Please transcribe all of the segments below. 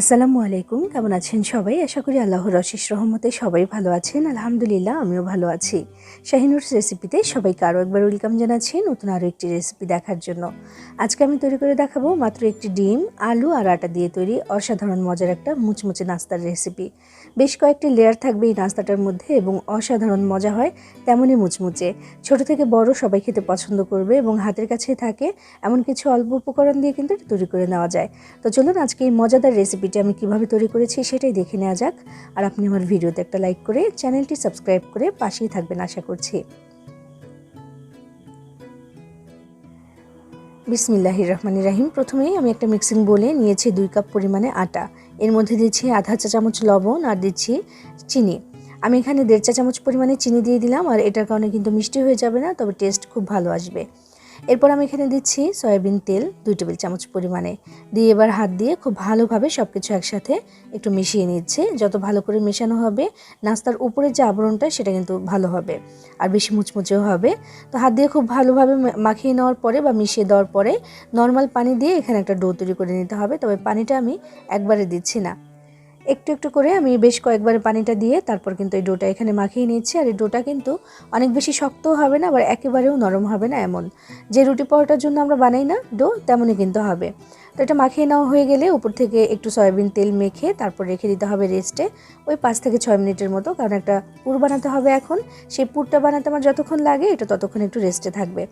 আসসালামু আলাইকুম, কেমন আছেন সবাই? আশা করি আল্লাহর অশেষ রহমতে সবাই ভালো আছেন। আলহামদুলিল্লাহ, আমিও ভালো আছি। শাহিনুরস রেসিপিতে সবাইকে আরও একবার ওয়েলকাম জানাচ্ছি নতুন আরও একটি রেসিপি দেখার জন্য। আজকে আমি তৈরি করে দেখাবো মাত্র একটি ডিম, আলু আর আটা দিয়ে তৈরি অসাধারণ মজার একটা মুচমুচে নাস্তার রেসিপি বেশ কয়েকটি লেয়ার থাকবে এই নাস্তাটার মধ্যে এবং অসাধারণ মজা হয় তেমনই মুচমুচে। ছোট থেকে বড় সবাই খেতে পছন্দ করবে এবং হাতের কাছে থাকে এমন কিছু অল্প উপকরণ দিয়ে কিন্তু তৈরি করে নেওয়া যায়। তো চলুন আজকে এই মজাদার রেসিপিটি আমি কীভাবে তৈরি করেছি সেটাই দেখে নেওয়া যাক। আর আপনি আমার ভিডিওতে একটা লাইক করে চ্যানেলটি সাবস্ক্রাইব করে পাশেই থাকবেন আশা করছি। বিসমিল্লাহির রহমান রাহিম। প্রথমেই আমি একটা মিক্সিং বলে নিয়েছি দুই কাপ পরিমাণে আটা। এর মধ্যে দিচ্ছি আধা চা চামচ লবণ আর দিচ্ছি চিনি। আমি এখানে দেড় চা চামচ পরিমাণে চিনি দিয়ে দিলাম আর এটার কারণে কিন্তু মিষ্টি হয়ে যাবে না, তবে টেস্ট খুব ভালো আসবে। এরপর আমি এখানে দিচ্ছি সয়াবিন তেল, দুই টেবিল চামচ পরিমাণে। দিয়ে এবার হাত দিয়ে খুব ভালোভাবে সব কিছু একসাথে একটু মিশিয়ে নিচ্ছে। যত ভালো করে মেশানো হবে, নাস্তার উপরের যে আবরণটা, সেটা কিন্তু ভালো হবে। আর বেশি মুচমুচেও হবে। তো হাত দিয়ে খুব ভালোভাবে মাখিয়ে নেওয়ার পরে বা মিশিয়ে দেওয়ার পরে, নর্মাল পানি দিয়ে এখানে একটা ডো তৈরি করে নিতে হবে। তবে পানিটা আমি একবারে দিচ্ছি না। একটু একটু করে আমি বেশ কয়েকবার পানিটা দিয়ে তারপর কিন্তু এই ডোটা এখানে মাখিয়ে নিচ্ছি আর এই ডোটা কিন্তু অনেক বেশি শক্তও হবে না, আবার একেবারেও নরম হবে না এমন। যে রুটি পরোটার জন্য আমরা বানাই না ডো, তেমনই কিন্তু হবে। তো এটা মাখিয়ে নেওয়া হয়ে গেলে উপর থেকে একটু সয়াবিন তেল মেখে তারপর রেখে দিতে হবে রেস্টে ওই পাঁচ থেকে ছয় মিনিটের মতো, কারণ একটা পুর বানাতে হবে এখন। সেই পুরটা বানাতে আমার যতক্ষণ লাগে, এটা ততক্ষণ একটু রেস্টে থাকবে।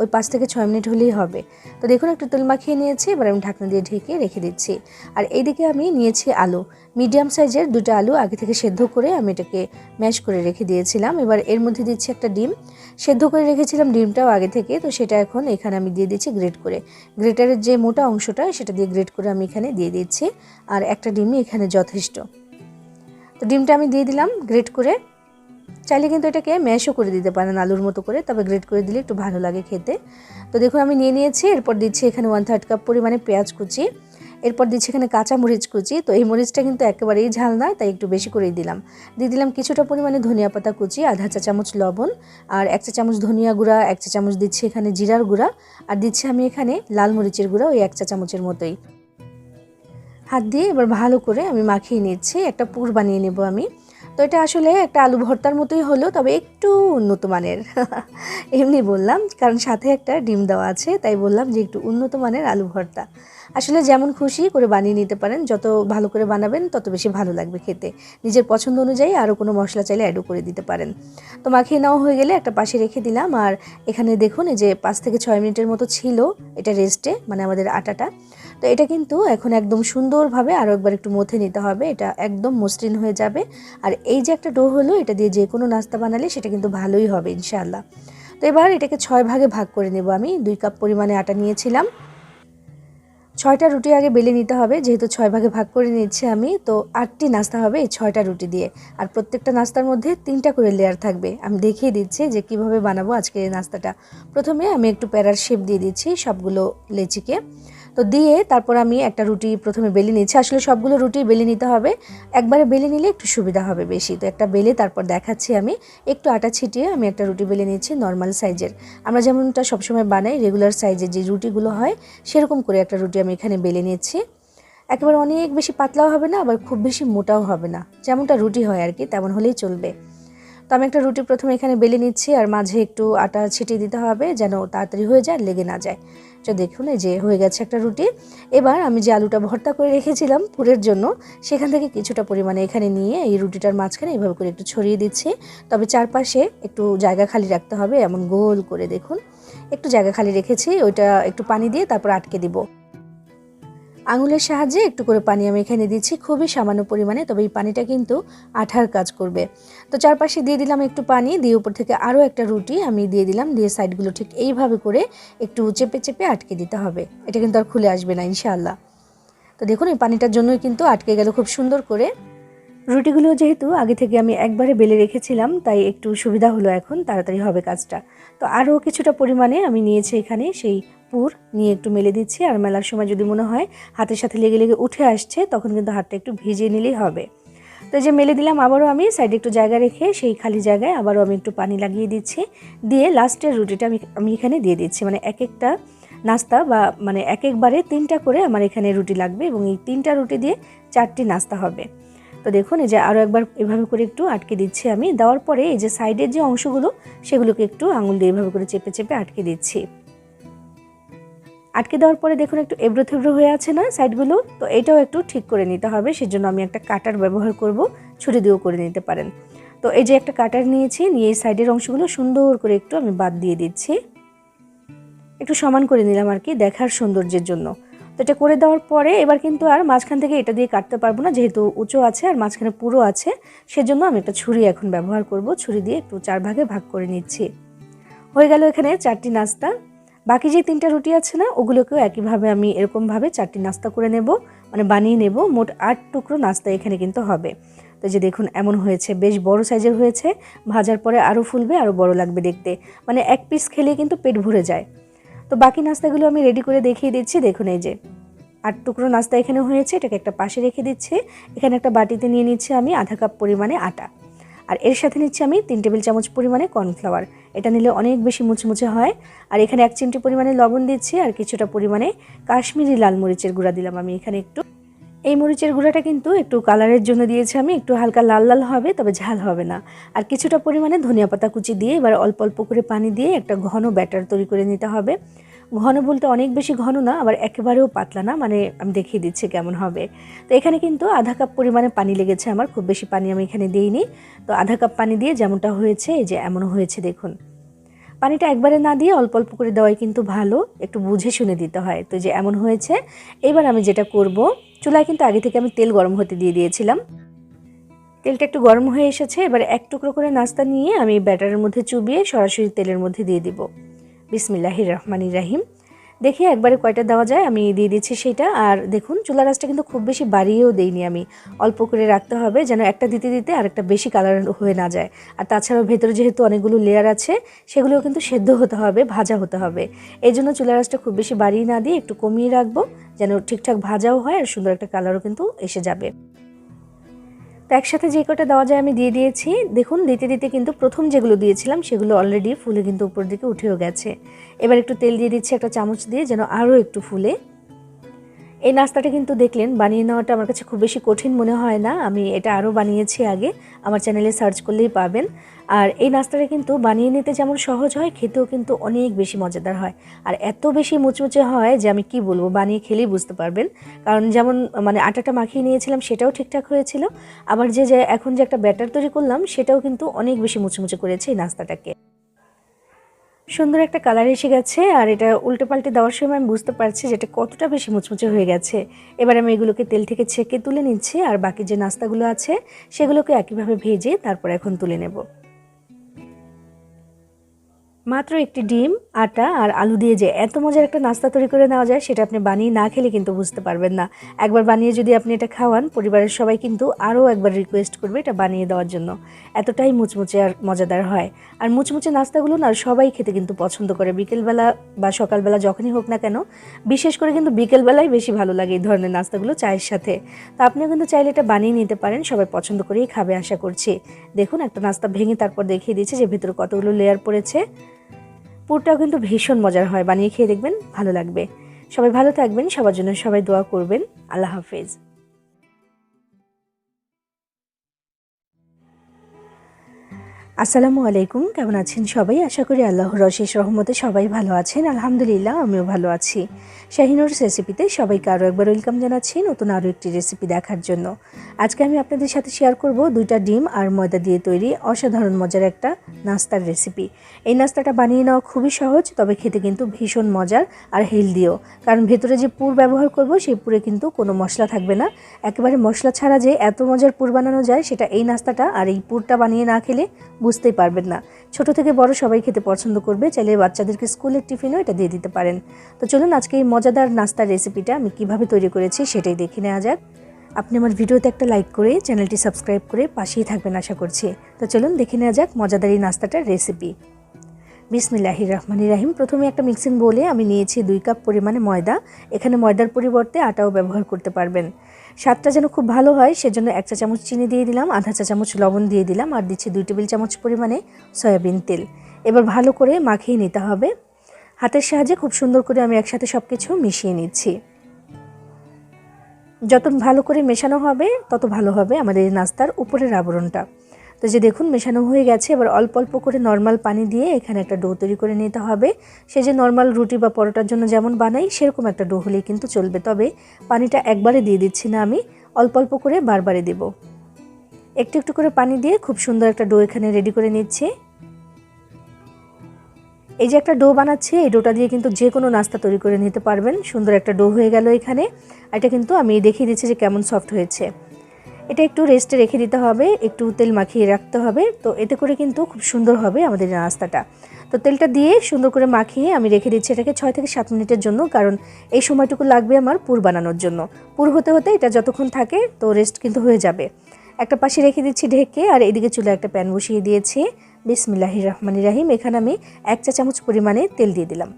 ওই পাঁচ থেকে ছয় মিনিট হলেই হবে। তো দেখুন, একটু তেল মাখিয়ে নিয়েছি, এবার আমি ঢাকনা দিয়ে ঢেকে রেখে দিচ্ছি। আর এইদিকে আমি নিয়েছি আলু। মিডিয়াম সাইজের দুটো আলু আগে থেকে সেদ্ধ করে আমি এটাকে ম্যাশ করে রেখে দিয়েছিলাম। এবার এর মধ্যে দিচ্ছি একটা ডিম। সেদ্ধ করে রেখেছিলাম ডিমটাও আগে থেকে, তো সেটা এখন এখানে আমি দিয়ে দিচ্ছি গ্রেট করে। গ্রেটারের যে মোটা অংশটা সেটা দিয়ে গ্রেড করে আমি এখানে দিয়ে দিচ্ছি। আর একটা ডিমই এখানে যথেষ্ট। তো ডিমটা আমি দিয়ে দিলাম গ্রেড করে। চাইলে কিন্তু এটাকে ম্যাশও করে দিতে পারেন আলুর মতো করে, তবে গ্রেড করে দিলে একটু ভালো লাগে খেতে। তো দেখুন আমি নিয়ে নিয়েছি, এরপর দিচ্ছি এখানে ওয়ান থার্ড কাপ পরিমাণে পেঁয়াজ কুচি। এরপর দিচ্ছি এখানে কাঁচা মরিচ কুচি। তো এই মরিচটা কিন্তু একেবারেই ঝাল না তাই একটু বেশি করেই দিলাম। দিয়ে দিলাম কিছুটা পরিমাণে ধনিয়া পাতা কুচি, আধা চা চামচ লবণ, আর এক চা চামচ ধনিয়া গুঁড়া, এক চা চামচ দিচ্ছি এখানে জিরার গুঁড়া, আর দিচ্ছি আমি এখানে লাল মরিচের গুঁড়া ওই এক চা চামচের মতোই। হাত দিয়ে এবার ভালো করে আমি মাখিয়ে নিচ্ছি, একটা পুর বানিয়ে নেব আমি। তো এটা আসলে একটা আলু ভর্তার মতোই হলো, তবে একটু উন্নত মানের। এমনি বললাম, কারণ সাথে একটা ডিম দেওয়া আছে, তাই বললাম যে একটু উন্নত মানের আলু ভর্তা। আসলে যেমন খুশি করে বানিয়ে নিতে পারেন, যত ভালো করে বানাবেন, তত বেশি ভালো লাগবে খেতে। নিজের পছন্দ অনুযায়ী আরও কোনো মশলা চাইলে অ্যাডও করে দিতে পারেন। তো মাখিয়ে নেওয়া হয়ে গেলে একটা পাশে রেখে দিলাম। আর এখানে দেখুন, এই যে পাঁচ থেকে ছয় মিনিটের মতো ছিল এটা রেস্টে মানে আমাদের আটাটা। তো এটা কিন্তু এখন একদম সুন্দরভাবে আরও একবার একটু মথে নিতে হবে। এটা একদম মসৃণ হয়ে যাবে। আর এই যে একটা ডো হলো, এটা দিয়ে যে কোনো নাস্তা বানালে সেটা কিন্তু ভালোই হবে, ইনশাআল্লাহ। তো এবার এটাকে ছয় ভাগে ভাগ করে নেব আমি। দুই কাপ পরিমাণে আটা নিয়েছিলাম। ছয়টা রুটি আগে বেলে নিতে হবে, যেহেতু ছয় ভাগে ভাগ করে নিচ্ছি আমি, তো আটটি নাস্তা হবে এই ছয়টা রুটি দিয়ে। আর প্রত্যেকটা নাস্তার মধ্যে তিনটা করে লেয়ার থাকবে। আমি দেখিয়ে দিচ্ছি যে কীভাবে বানাবো আজকে এই নাস্তাটা। প্রথমে আমি একটু প্যারার শেপ দিয়ে দিচ্ছি সবগুলো লেচিকে। তো দিয়ে তারপর আমি একটা রুটি প্রথমে বেলে নিচ্ছি আসলে সবগুলো রুটি বেলে নিতে হবে। একবারে বেলে নিলে একটু সুবিধা হবে বেশি। তো একটা বেলে তারপর দেখাচ্ছি আমি। একটু আটা ছিটিয়ে আমি একটা রুটি বেলে নিচ্ছি নর্মাল সাইজের আমরা যেমনটা সবসময় বানাই রেগুলার সাইজের যে রুটিগুলো হয়, সেরকম করে একটা রুটি আমি এখানে বেলে নিচ্ছি একেবারে অনেক বেশি পাতলাও হবে না, আবার খুব বেশি মোটাও হবে না। যেমনটা রুটি হয় আর কি, তেমন হলেই চলবে। তো আমি একটা রুটি প্রথমে এখানে বেলে নিচ্ছি আর মাঝে একটু আটা ছিটিয়ে দিতে হবে যেন তাড়াতাড়ি হয়ে যায় লেগে না যায়। তো দেখুন, এই যে হয়ে গেছে একটা রুটি। এবার আমি যে আলুটা ভর্তা করে রেখেছিলাম পুরের জন্য, সেখান থেকে কিছুটা পরিমাণে এখানে নিয়ে এই রুটিটার মাঝখানে এইভাবে করে একটু ছড়িয়ে দিচ্ছি। তবে চারপাশে একটু জায়গা খালি রাখতে হবে, এমন গোল করে দেখুন। একটু জায়গা খালি রেখেছি, ওইটা একটু পানি দিয়ে তারপর আটকে দিব। আঙুলের সাহায্যে একটু করে পানি আমি এখানে দিচ্ছি, খুবই সামান্য পরিমাণে, তবে এই পানিটা কিন্তু আঠার কাজ করবে। তো চারপাশে দিয়ে দিলাম একটু পানি, দিয়ে উপর থেকে আরও একটা রুটি আমি দিয়ে দিলাম, দিয়ে সাইডগুলো ঠিক এইভাবে করে একটু চেপে চেপে আটকে দিতে হবে। এটা কিন্তু আর খুলে আসবে না, ইনশাআল্লাহ। তো দেখুন, এই পানিটার জন্যই কিন্তু আটকে গেল খুব সুন্দর করে। রুটিগুলো যেহেতু আগে থেকে আমি একবারে বেলে রেখেছিলাম, তাই একটু সুবিধা হলো এখন, তাড়াতাড়ি হবে কাজটা। তো আরও কিছুটা পরিমাণে আমি নিয়েছি এখানে সেই পুর নিয়ে একটু মেলে দিচ্ছি। আর মেলার সময় যদি মনে হয় হাতের সাথে লেগে লেগে উঠে আসছে, তখন কিন্তু হাতটা একটু ভিজিয়ে নিলেই হবে। তো যে মেলে দিলাম, আবারও আমি সাইডে একটু জায়গা রেখে সেই খালি জায়গায় আবারও আমি একটু পানি লাগিয়ে দিচ্ছি। দিয়ে লাস্টের রুটিটা আমি আমি এখানে দিয়ে দিচ্ছি। মানে এক একটা নাস্তা বা মানে এক একবারে তিনটা করে আমার এখানে রুটি লাগবে এবং এই তিনটা রুটি দিয়ে চারটি নাস্তা হবে। তো দেখুন, এই যে আরও একবার এভাবে করে একটু আটকে দিচ্ছি আমি। দেওয়ার পরে এই যে সাইডের যে অংশগুলো, সেগুলোকে একটু আঙুল দিয়ে এভাবে করে চেপে চেপে আটকে দিচ্ছি। আটকে দেওয়ার পরে দেখুন একটু এবড়ো থেবড়ো হয়ে আছে না সাইডগুলো? তো এটাও একটু ঠিক করে নিতে হবে, সেজন্য আমি একটা কাটার ব্যবহার করব, ছুরি দিয়েও করে নিতে পারেন। তো এই যে একটা কাটার নিয়েছি, নিয়ে এই সাইডের অংশগুলো সুন্দর করে একটু আমি বাদ দিয়ে দিচ্ছি। একটু সমান করে নিলাম আর কি, দেখার সৌন্দর্যের জন্য। তো এটা করে দেওয়ার পরে এবার কিন্তু আর মাঝখান থেকে এটা দিয়ে কাটতে পারব না, যেহেতু উঁচু আছে আর মাঝখানে পুরো আছে, সেজন্য আমি একটা ছুরি এখন ব্যবহার করব, ছুরি দিয়ে একটু চার ভাগে ভাগ করে নিচ্ছি। হয়ে গেল এখানে চারটি নাস্তা। বাকি যে তিনটা রুটি আছে না, ওগুলোকেও একইভাবে আমি এরকমভাবে চারটি নাস্তা করে নেব মানে বানিয়ে নেব। মোট আট টুকরো নাস্তা এখানে কিন্তু হবে। তো যে দেখুন, এমন হয়েছে, বেশ বড় সাইজের হয়েছে। ভাজার পরে আরও ফুলবে, আরও বড় লাগবে দেখতে। মানে এক পিস খেলে কিন্তু পেট ভরে যায়। তো বাকি নাস্তাগুলো আমি রেডি করে দেখিয়ে দিচ্ছি। দেখুন এই যে আট টুকরো নাস্তা এখানে হয়েছে, এটাকে একটা পাশে রেখে দিচ্ছি। এখানে একটা বাটিতে নিয়ে নিচ্ছি আমি আধা কাপ পরিমাণে আটা। আর এর সাথে নিচ্ছি আমি তিন টেবিল চামচ পরিমাণে কর্নফ্লাওয়ার। এটা নিলে অনেক বেশি মুচমুচে হয়। আর এখানে এক চিমটি পরিমাণে লবণ দিচ্ছি আর কিছুটা পরিমাণে কাশ্মীরি লাল মরিচের গুঁড়া দিলাম আমি এখানে একটু। এই মরিচের গুঁড়াটা কিন্তু একটু কালারের জন্য দিয়েছি আমি, একটু হালকা লাল লাল হবে, তবে ঝাল হবে না। আর কিছুটা পরিমাণে ধনিয়া পাতা কুচি দিয়ে এবার অল্প অল্প করে পানি দিয়ে একটা ঘন ব্যাটার তৈরি করে নিতে হবে। ঘন বলতে অনেক বেশি ঘন না, আবার একেবারেও পাতলা না মানে আমি দেখিয়ে দিচ্ছি কেমন হবে। তো এখানে কিন্তু আধা কাপ পরিমাণে পানি লেগেছে আমার, খুব বেশি পানি আমি এখানে দিইনি। তো আধা কাপ পানি দিয়ে যেমনটা হয়েছে, এই যে এমন হয়েছে দেখুন। পানিটা একবারে না দিয়ে অল্প অল্প করে দেওয়াই কিন্তু ভালো, একটু বুঝে শুনে দিতে হয়। তো যে এমন হয়েছে, এবার আমি যেটা করব, চুলায় কিন্তু আগে থেকে আমি তেল গরম হতে দিয়ে দিয়েছিলাম। তেলটা একটু গরম হয়ে এসেছে, এবার এক টুকরো করে নাস্তা নিয়ে আমি ব্যাটারের মধ্যে চুবিয়ে সরাসরি তেলের মধ্যে দিয়ে দিব। বিসমিল্লাহির রহমানি রাহিম। দেখি একবারে কয়টা দেওয়া যায়, আমি দিয়ে দিচ্ছি সেটা আর দেখুন চুলা রাসটা কিন্তু খুব বেশি বাড়িয়েও দেইনি আমি। অল্প করে রাখতে হবে যেন একটা দিতে দিতে আর একটা বেশি কালার হয়ে না যায়। আর তাছাড়াও ভেতরে যেহেতু অনেকগুলো লেয়ার আছে, সেগুলোও কিন্তু সেদ্ধ হতে হবে, ভাজা হতে হবে। এই জন্য চুলা রাসটা খুব বেশি বাড়িয়ে না দিয়ে একটু কমিয়ে রাখব, যেন ঠিকঠাক ভাজাও হয় আর সুন্দর একটা কালারও কিন্তু এসে যাবে। তো একসাথে যে কটা দেওয়া যায় আমি দিয়ে দিয়েছি। দেখুন, দিতে দিতে কিন্তু প্রথম যেগুলো দিয়েছিলাম, সেগুলো অলরেডি ফুলে কিন্তু উপর দিকে উঠেও গেছে। এবার একটু তেল দিয়ে দিচ্ছি একটা চামচ দিয়ে, যেন আরও একটু ফুলে। এই নাস্তাটা কিন্তু দেখলেন, বানিয়ে নেওয়াটা আমার কাছে খুব বেশি কঠিন মনে হয় না। আমি এটা আরও বানিয়েছি আগে। আমার চ্যানেলে সার্চ করলেই পাবেন। আর এই নাস্তাটা কিন্তু বানিয়ে নিতে যেমন সহজ হয়, খেতেও কিন্তু অনেক বেশি মজাদার হয়। আর এত বেশি মুচমুচে হয় যে আমি কি বলব, বানিয়ে খেলেই বুঝতে পারবেন। কারণ যেমন মানে আটাটা মাখিয়ে নিয়েছিলাম, সেটাও ঠিকঠাক হয়েছিল। আবার যে যে এখন যে একটা ব্যাটার তৈরি করলাম, সেটাও কিন্তু অনেক বেশি মুচমুচে করেছে এই নাস্তাটাকে। সুন্দর একটা কালার এসে গেছে, আর এটা উল্টে পাল্টে দেওয়ার সময় আমি বুঝতে পারছি যে এটা কতটা বেশি মুচমুচে হয়ে গেছে। এবার আমি এগুলোকে তেল থেকে ছেঁকে তুলে নিচ্ছি, আর বাকি যে নাস্তাগুলো আছে, সেগুলোকে একইভাবে ভেজে তারপর এখন তুলে নেব। মাত্র একটি ডিম, আটা আর আলু দিয়ে যে এত মজার একটা নাস্তা তৈরি করে নেওয়া যায়, সেটা আপনি বানিয়ে না খেলে কিন্তু বুঝতে পারবেন না। একবার বানিয়ে যদি আপনি এটা খাওয়ান, পরিবারের সবাই কিন্তু আরও একবার রিকোয়েস্ট করবে এটা বানিয়ে দেওয়ার জন্য। এতটাই মুচমুচে আর মজাদার হয়। আর মুচমুচে নাস্তাগুলো না সবাই খেতে কিন্তু পছন্দ করে। বিকেলবেলা বা সকালবেলা যখনই হোক না কেন, বিশেষ করে কিন্তু বিকেলবেলায় বেশি ভালো লাগে এই ধরনের নাস্তাগুলো চায়ের সাথে। তা আপনিও কিন্তু চাইলে এটা বানিয়ে নিতে পারেন, সবাই পছন্দ করেই খাবে আশা করছি। দেখুন, একটা নাস্তা ভেঙে তারপর দেখিয়ে দিয়েছে যে ভেতরে কতগুলো লেয়ার পড়েছে। পুরটাও কিন্তু ভীষণ মজার হয়। বানিয়ে খেয়ে দেখবেন ভালো লাগবে। সবাই ভালো থাকবেন, সবার জন্য সবাই দোয়া করবেন। আল্লাহ হাফেজ। আসসালামু আলাইকুম, কেমন আছেন সবাই? আশা করি আল্লাহর অশেষ রহমতে সবাই ভালো আছেন। আলহামদুলিল্লাহ, আমিও ভালো আছি। শাহিনুর রেসিপিতে সবাইকে আরও একবার ওয়েলকাম জানাচ্ছি নতুন আরও একটি রেসিপি দেখার জন্য। আজকে আমি আপনাদের সাথে শেয়ার করব দুইটা ডিম আর ময়দা দিয়ে তৈরি অসাধারণ মজার একটা নাস্তার রেসিপি এই নাস্তাটা বানিয়ে নেওয়া খুবই সহজ, তবে খেতে কিন্তু ভীষণ মজার আর হেলদিও। কারণ ভেতরে যে পুর ব্যবহার করব, সেই পুরে কিন্তু কোনো মশলা থাকবে না। একেবারে মশলা ছাড়া যে এত মজার পুর বানানো যায়, সেটা এই নাস্তাটা আর এই পুরটা বানিয়ে না খেলে বুঝতেই পারবেন না। ছোট থেকে বড় সবাই খেতে পছন্দ করবে, চাইলে বাচ্চাদেরকে স্কুলের টিফিনও এটা দিয়ে দিতে পারেন। তো চলুন আজকে এই মজাদার নাস্তার রেসিপিটা আমি কীভাবে তৈরি করেছি সেটাই দেখে নেওয়া যাক। আপনি আমার ভিডিওতে একটা লাইক করে চ্যানেলটি সাবস্ক্রাইব করে পাশেই থাকবেন আশা করছি। তো চলুন দেখে নেওয়া যাক মজাদার এই নাস্তাটার রেসিপি বিসমিল্লাহির রহমানি রাহিম। প্রথমে একটা মিক্সিং বলে আমি নিয়েছি দুই কাপ পরিমাণে ময়দা। এখানে ময়দার পরিবর্তে আটাও ব্যবহার করতে পারবেন। স্বাদটা যেন খুব ভালো হয়, সেজন্য এক চা চামচ চিনি দিয়ে দিলাম, আধা চা চামচ লবণ দিয়ে দিলাম আর দিচ্ছি দুই টেবিল চামচ পরিমাণে সয়াবিন তেল। এবার ভালো করে মাখিয়ে নিতে হবে। হাতের সাহায্যে খুব সুন্দর করে আমি একসাথে সব কিছু মিশিয়ে নিচ্ছি। যত ভালো করে মেশানো হবে, তত ভালো হবে আমাদের নাস্তার উপরের আবরণটা। তো যে দেখুন, মেশানো হয়ে গেছে। এবার অল্প অল্প করে নর্মাল পানি দিয়ে এখানে একটা ডো তৈরি করে নিতে হবে। সে যে নর্মাল রুটি বা পরোটার জন্য যেমন বানাই, সেরকম একটা ডো হলেই কিন্তু চলবে। তবে পানিটা একবারে দিয়ে দিচ্ছি না আমি, অল্প অল্প করে বারবারে দেব। একটু একটু করে পানি দিয়ে খুব সুন্দর একটা ডো এখানে রেডি করে নিচ্ছি। এই যে একটা ডো বানাচ্ছি, এই ডোটা দিয়ে কিন্তু যে কোনো নাস্তা তৈরি করে নিতে পারবেন। সুন্দর একটা ডো হয়ে গেল এখানে। এটা কিন্তু আমি দেখিয়ে দিচ্ছি যে কেমন সফট হয়েছে। এটা একটু রেস্টে রেখে দিতে হবে, একটু তেল মাখিয়ে রাখতে হবে। তো এতে করে কিন্তু খুব সুন্দর হবে আমাদের নাস্তাটা। তো তেলটা দিয়ে সুন্দর করে মাখিয়ে আমি রেখে দিচ্ছি এটাকে ছয় থেকে সাত মিনিটের জন্য, কারণ এই সময়টুকু লাগবে আমার পুর বানানোর জন্য। পুর হতে হতে এটা যতক্ষণ থাকে, তো রেস্ট কিন্তু হয়ে যাবে। একটা পাশে রেখে দিচ্ছি ঢেকে, আর এদিকে চুলে একটা প্যান বসিয়ে দিয়েছি। বিসমিল্লাহির রহমানির রাহিম, এখানে আমি এক চা চামচ পরিমাণে তেল দিয়ে দিলাম।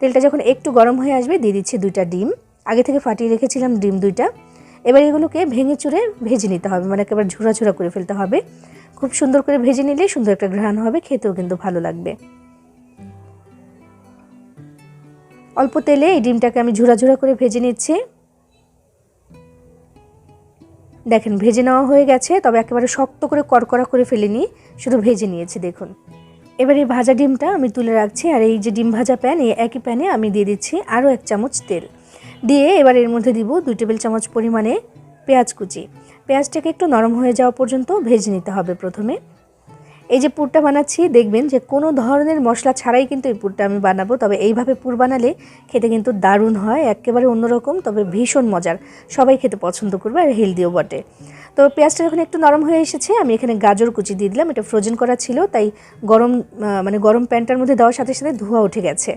তেলটা যখন একটু গরম হয়ে আসবে, দিয়ে দিচ্ছি দুইটা ডিম। আগে থেকে ফাটিয়ে রেখেছিলাম ডিম দুইটা। এবার এগুলোকে ভেঙে চুরে ভেজে নিতে হবে মানে একেবারে ঝুরা করে ফেলতে হবে। খুব সুন্দর করে ভেজে নিলে সুন্দর একটা ঘ্রাণ হবে, খেতেও কিন্তু ভালো লাগবে। অল্প তেলে এই ডিমটাকে আমি ঝুরা করে ভেজে নিচ্ছি। দেখেন, ভেজে নেওয়া হয়ে গেছে, তবে একেবারে শক্ত করে কড়কড়া করে ফেলিনি, শুধু ভেজে নিয়েছি, দেখুন। এবার এই ভাজা ডিমটা আমি তুলে রাখছি, আর এই যে ডিম ভাজা প্যান, এই একই প্যানে আমি দিয়ে দিচ্ছি আরও এক চামচ তেল। দিয়ে এবার এর মধ্যে দিব দুই টেবিল চামচ পরিমাণে পেঁয়াজ কুচি। পেঁয়াজটাকে একটু নরম হয়ে যাওয়া পর্যন্ত ভেজে নিতে হবে প্রথমে। এই যে পুরটা বানাচ্ছি, দেখবেন যে কোনো ধরনের মশলা ছাড়াই কিন্তু এই পুরটা আমি বানাবো, তবে এইভাবে পুর বানালে খেতে কিন্তু দারুণ হয়, একেবারে অন্যরকম, তবে ভীষণ মজার। সবাই খেতে পছন্দ করবে আর হেলদিও বটে। তো পেঁয়াজটা যখন একটু নরম হয়ে এসেছে, আমি এখানে গাজর কুচি দিয়ে দিলাম, এটা ফ্রোজেন করা ছিল, তাই গরম মানে গরম প্যানটার মধ্যে দেওয়ার সাথে সাথে ধোয়া উঠে গেছে।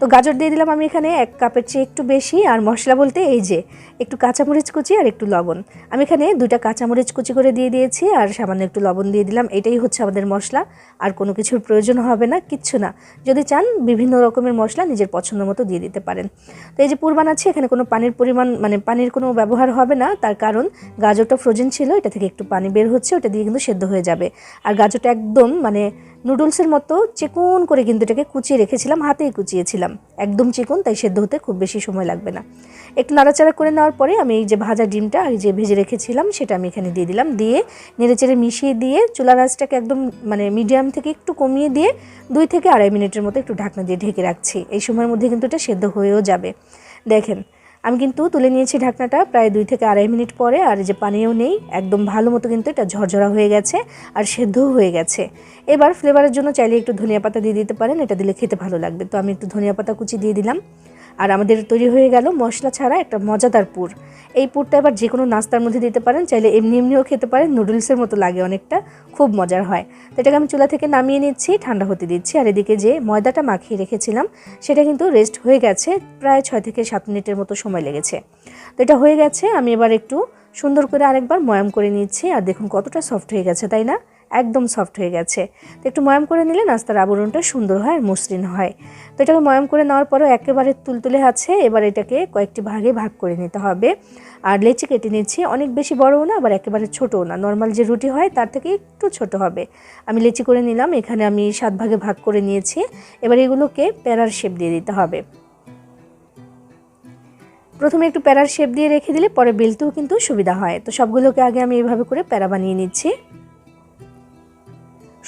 তো গাজর দিয়ে দিলাম আমি এখানে এক কাপের চেয়ে একটু বেশি, আর মশলা বলতে এই যে, একটু কাঁচামরিচ কুচি আর একটু লবণ। আমি এখানে দুইটা কাঁচামরিচ কুচি করে দিয়ে দিয়েছি, আর সামান্য একটু লবণ দিয়ে দিলাম। এটাই হচ্ছে আমাদের মশলা, আর কোনো কিছুর প্রয়োজন হবে না, কিচ্ছু না। যদি চান, বিভিন্ন রকমের মশলা নিজের পছন্দ মতো দিয়ে দিতে পারেন। তো এই যে পুর আছে এখানে কোনো পানির পরিমাণ মানে পানির কোনো ব্যবহার হবে না। তার কারণ, গাজরটা ফ্রোজেন ছিল, এটা থেকে একটু পানি বের হচ্ছে, ওটা দিয়ে কিন্তু সেদ্ধ হয়ে যাবে। আর গাজরটা একদম মানে নুডলসের মতো চিকন করে কিন্তু এটাকে কুচিয়ে রেখেছিলাম, হাতেই কুচিয়েছিলাম। একদম চিকুন, তাই সেদ্ধ হতে খুব বেশি সময় লাগবে না। একটু নাড়াচাড়া করে নেওয়ার পরে আমি এই যে ভাজা ডিমটা আর যে ভেজে রেখেছিলাম, সেটা আমি এখানে দিয়ে দিলাম। দিয়ে নেড়েচেড়ে মিশিয়ে দিয়ে চুলার আঁচটাকে একদম মানে মিডিয়াম থেকে একটু কমিয়ে দিয়ে দুই থেকে আড়াই মিনিটের মতো একটু ঢাকনা দিয়ে ঢেকে রাখছি। এই সময়ের মধ্যে কিন্তু এটা সেদ্ধ হয়েও যাবে। দেখেন আমি কিন্তু তুলে নিয়েছি ঢাকনাটা প্রায় দুই থেকে আড়াই মিনিট পরে, আর যে পানিও নেই, একদম ভালো মতো কিন্তু এটা ঝরঝরা হয়ে গেছে আর সেদ্ধও হয়ে গেছে। এবার ফ্লেভারের জন্য চাইলে একটু ধনিয়া পাতা দিয়ে দিতে পারেন, এটা দিলে খেতে ভালো লাগবে। তো আমি একটু ধনিয়া পাতা কুচি দিয়ে দিলাম। আর আমাদের তৈরি হয়ে গেল মশলা ছাড়া একটা মজাদার পুর। এই পুরটা এবার যে কোনো নাস্তার মধ্যে দিতে পারেন, চাইলে এমনি এমনিও খেতে পারেন, নুডলসের মতো লাগে অনেকটা, খুব মজার হয়। তো এটাকে আমি চুলা থেকে নামিয়ে নিচ্ছি, ঠান্ডা হতে দিচ্ছি, আর এদিকে যে ময়দাটা মাখিয়ে রেখেছিলাম, সেটা কিন্তু রেস্ট হয়ে গেছে প্রায় ছয় থেকে সাত মিনিটের মতো সময় লেগেছে। তো এটা হয়ে গেছে, আমি এবার একটু সুন্দর করে আরেকবার ময়াম করে নিচ্ছি, আর দেখুন কতটা সফট হয়ে গেছে, তাই না? একদম সফট হয়ে গেছে। তো একটু ময়াম করে নিলে নাস্তার আবরণটা সুন্দর হয় আর মসৃণ হয়। তো এটাকে ময়াম করে নেওয়ার পরেও একেবারে তুলতুলে আছে, এবার এটাকে কয়েকটি ভাগে ভাগ করে নিতে হবে। আর লেচি কেটে নিচ্ছি, অনেক বেশি বড়ও না, আবার একেবারে ছোটও না। নর্মাল যে রুটি হয়, তার থেকে একটু ছোট হবে। আমি লেচি করে নিলাম, এখানে আমি সাত ভাগে ভাগ করে নিয়েছি। এবার এগুলোকে প্যারার শেপ দিয়ে দিতে হবে। প্রথমে একটু প্যারার শেপ দিয়ে রেখে দিলে পরে বেলতেও কিন্তু সুবিধা হয়। তো সবগুলোকে আগে আমি এভাবে করে প্যারা বানিয়ে নিচ্ছি।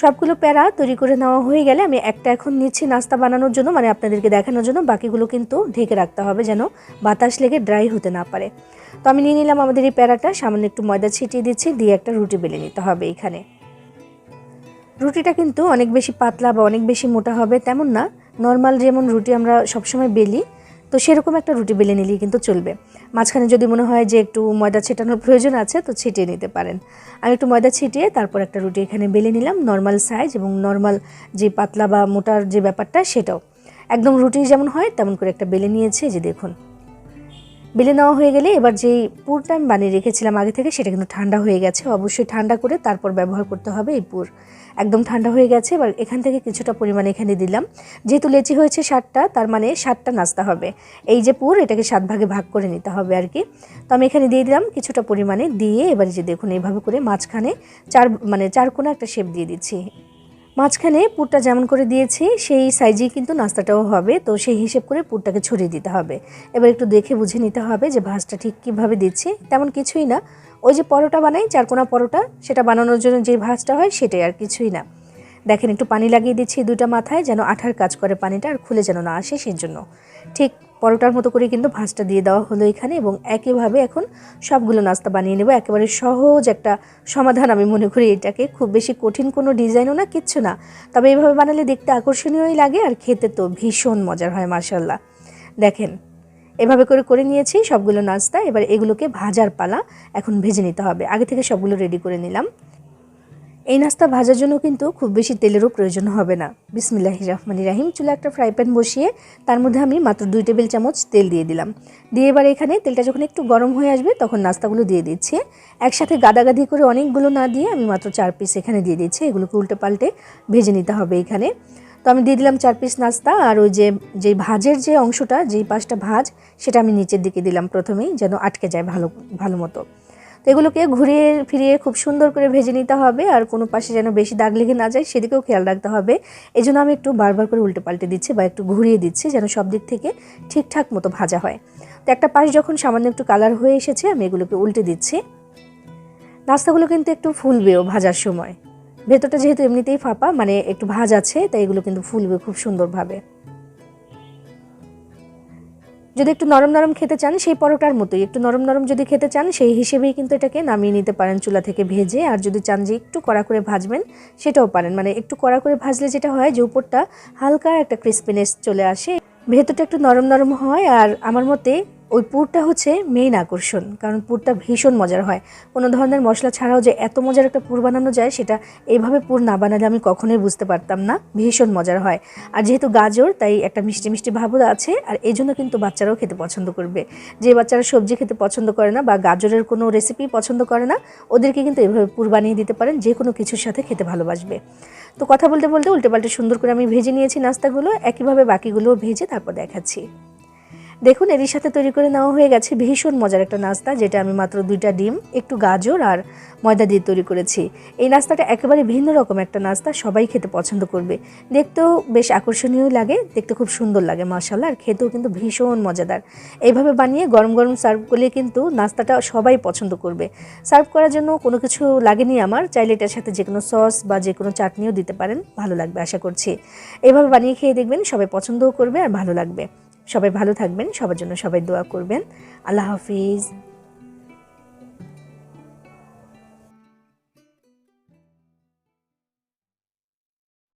সবগুলো প্যারা তৈরি করে নেওয়া হয়ে গেলে আমি একটা এখন নিচ্ছি নাস্তা বানানোর জন্য মানে আপনাদেরকে দেখানোর জন্য। বাকিগুলো কিন্তু ঢেকে রাখতে হবে যেন বাতাস লেগে ড্রাই হতে না পারে। তো আমি নিয়ে নিলাম আমাদের এই প্যারাটা, সামান্য একটু ময়দা ছিটিয়ে দিচ্ছি, দিয়ে একটা রুটি বেলে নিতে হবে এখানে। রুটিটা কিন্তু অনেক বেশি পাতলা বা অনেক বেশি মোটা হবে তেমন না। নর্মাল যেমন রুটি আমরা সবসময় বেলি তো সেরকম একটা রুটি বেলে নিলেই কিন্তু চলবে। মাঝখানে যদি মনে হয় যে একটু ময়দা ছেটানোর প্রয়োজন আছে, তো ছিটিয়ে নিতে পারেন। আমি একটু ময়দা ছিটিয়ে তারপর একটা রুটি এখানে বেলে নিলাম নর্মাল সাইজ এবং নর্মাল যে পাতলা বা মোটার যে ব্যাপারটা, সেটাও। একদম রুটি যেমন হয়, তেমন করে একটা বেলে নিয়েছে যে দেখুন। বেলে নেওয়া হয়ে গেলে এবার যেই পুরটা আমি বানিয়ে রেখেছিলাম আগে থেকে, সেটা কিন্তু ঠান্ডা হয়ে গেছে। অবশ্যই ঠান্ডা করে তারপর ব্যবহার করতে হবে এই পুর। একদম ঠান্ডা হয়ে গেছে, এবার এখান থেকে কিছুটা পরিমাণে এখানে দিলাম। যেহেতু লেচি হয়েছে ষাটটা তার মানে ষাটটা নাস্তা হবে। এই যে পুর, এটাকে সাত ভাগে ভাগ করে নিতে হবে আর কি। তো আমি এখানে দিয়ে দিলাম কিছুটা পরিমাণে, দিয়ে এবার যে দেখুন, এইভাবে করে মাঝখানে চার মানে চার কোনা একটা শেপ দিয়ে দিচ্ছি। মাঝখানে পুরটা যেমন করে দিয়েছি, সেই সাইজেই কিন্তু নাস্তাটাও হবে। তো সেই হিসেব করে পুরটাকে ছড়িয়ে দিতে হবে। এবার একটু দেখে বুঝে নিতে হবে যে ভাঁজটা ঠিক কীভাবে দিচ্ছি। তেমন কিছুই না। ওই যে পরোটা বানাই, চারকোনা পরোটা, সেটা বানানোর জন্য যে ভাঁজটা হয় সেটাই আর কিছুই না। দেখেন একটু পানি লাগিয়ে দিচ্ছি দুইটা মাথায়, যেন আঠার কাজ করে পানিটা আর খুলে যেন না আসে সেই জন্য ঠিক পরোটার মতো করে কিন্তু ভাঁজটা দিয়ে দেওয়া হলো এখানে এবং একইভাবে এখন সবগুলো নাস্তা বানিয়ে নেব। একেবারে সহজ একটা সমাধান আমি মনে করি এটাকে। খুব বেশি কঠিন কোনো ডিজাইনও না, কিচ্ছু না। তবে এইভাবে বানালে দেখতে আকর্ষণীয়ই লাগে আর খেতে তো ভীষণ মজার হয় মার্শাল্লাহ দেখেন, এভাবে করে করে নিয়েছি সবগুলো নাস্তা। এবার এগুলোকে ভাজার পালা এখন ভেজে নিতে হবে। আগে থেকে সবগুলো রেডি করে নিলাম। এই নাস্তা ভাজার জন্য কিন্তু খুব বেশি তেলেরও প্রয়োজন হবে না। বিসমিল্লাহি রহমানি রাহিম। চুলা একটা ফ্রাই প্যান বসিয়ে তার মধ্যে আমি মাত্র দুই টেবিল চামচ তেল দিয়ে দিলাম। দিয়ে এবার এখানে তেলটা যখন একটু গরম হয়ে আসবে তখন নাস্তাগুলো দিয়ে দিচ্ছি। একসাথে গাদাগাদি করে অনেকগুলো না দিয়ে আমি মাত্র চার পিস এখানে দিয়ে দিচ্ছি। এগুলোকে উল্টে পাল্টে ভেজে নিতে হবে এখানে। তো আমি দিয়ে দিলাম চার পিস নাস্তা আর ওই যে যে ভাজের যে অংশটা, যেই পাশটা ভাজ, সেটা আমি নিচের দিকে দিলাম প্রথমেই যেন আটকে যায় ভালো ভালো মতো। তো এগুলোকে ঘুরিয়ে ফিরিয়ে খুব সুন্দর করে ভেজে নিতে হবে আর কোনো পাশে যেন বেশি দাগ লেগে না যায় সেদিকেও খেয়াল রাখতে হবে। এই জন্য আমি একটু বারবার করে উল্টে পাল্টে দিচ্ছি বা একটু ঘুরিয়ে দিচ্ছি যেন সব দিক থেকে ঠিকঠাক মতো ভাজা হয়। তো একটা পাশ যখন সামান্য একটু কালার হয়ে এসেছে, আমি এগুলোকে উল্টে দিচ্ছি। নাস্তাগুলো কিন্তু একটু ফুলবেও ভাজার সময়। ভেতরটা যেহেতু এমনিতেই ফাঁপা মানে একটু ভাজ আছে, তাই এগুলো কিন্তু ফুলবে খুব সুন্দরভাবে। যদি একটু নরম নরম খেতে চান, সেই পরোটার মতোই। একটু নরম নরম যদি খেতে চান, সেই হিসেবেই কিন্তু এটাকে নামিয়ে নিতে পারেন চুলা থেকে ভেজে। আর যদি চান যে একটু কড়া করে ভাজবেন, সেটাও পারেন। মানে একটু কড়া করে ভাজলে যেটা হয় যে উপরটা হালকা একটা ক্রিসপিনেস চলে আসে। ভেতরটা একটু নরম নরম হয়। আর আমার মতে ওই পুরটা হচ্ছে মেইন আকর্ষণ, কারণ পুরটা ভীষণ মজার হয়। কোনো ধরনের মশলা ছাড়াও যে এত মজার একটা পুর বানানো যায়, সেটা এইভাবে পুর না বানালে আমি কখনোই বুঝতে পারতাম না। ভীষণ মজার হয়। আর যেহেতু গাজর, তাই একটা মিষ্টি মিষ্টি ভাবও আছে, আর এই জন্য কিন্তু বাচ্চারাও খেতে পছন্দ করবে। যে বাচ্চারা সবজি খেতে পছন্দ করে না বা গাজরের কোনো রেসিপি পছন্দ করে না, ওদেরকে কিন্তু এভাবে পুর বানিয়ে দিতে পারেন, যে কোনো কিছুর সাথে খেতে ভালোবাসবে। তো কথা বলতে বলতে উল্টে পাল্টে সুন্দর করে আমি ভেজে নিয়েছি নাস্তাগুলো, একইভাবে বাকিগুলোও ভেজে তারপর দেখাচ্ছি। দেখুন, এরই সাথে তৈরি করে নেওয়া হয়ে গেছে ভীষণ মজার একটা নাস্তা, যেটা আমি মাত্র দুইটা ডিম, একটু গাজর আর ময়দা দিয়ে তৈরি করেছি। এই নাস্তাটা একেবারে ভিন্ন রকম একটা নাস্তা, সবাই খেতে পছন্দ করবে। দেখতেও বেশ আকর্ষণীয় লাগে, দেখতে খুব সুন্দর লাগে মশালা আর খেতেও কিন্তু ভীষণ মজাদার। এইভাবে বানিয়ে গরম গরম সার্ভ করলে কিন্তু নাস্তাটা সবাই পছন্দ করবে। সার্ভ করার জন্য কোনো কিছু লাগেনি আমার, চাইলে এটার সাথে যে কোনো সস বা যে কোনো চাটনিও দিতে পারেন, ভালো লাগবে আশা করছি। এইভাবে বানিয়ে খেয়ে দেখবেন সবাই পছন্দও করবে আর ভালো লাগবে। সবাই ভালো থাকবেন সবার জন্য সবাই দোয়া করবেন। আল্লাহ হাফিজ।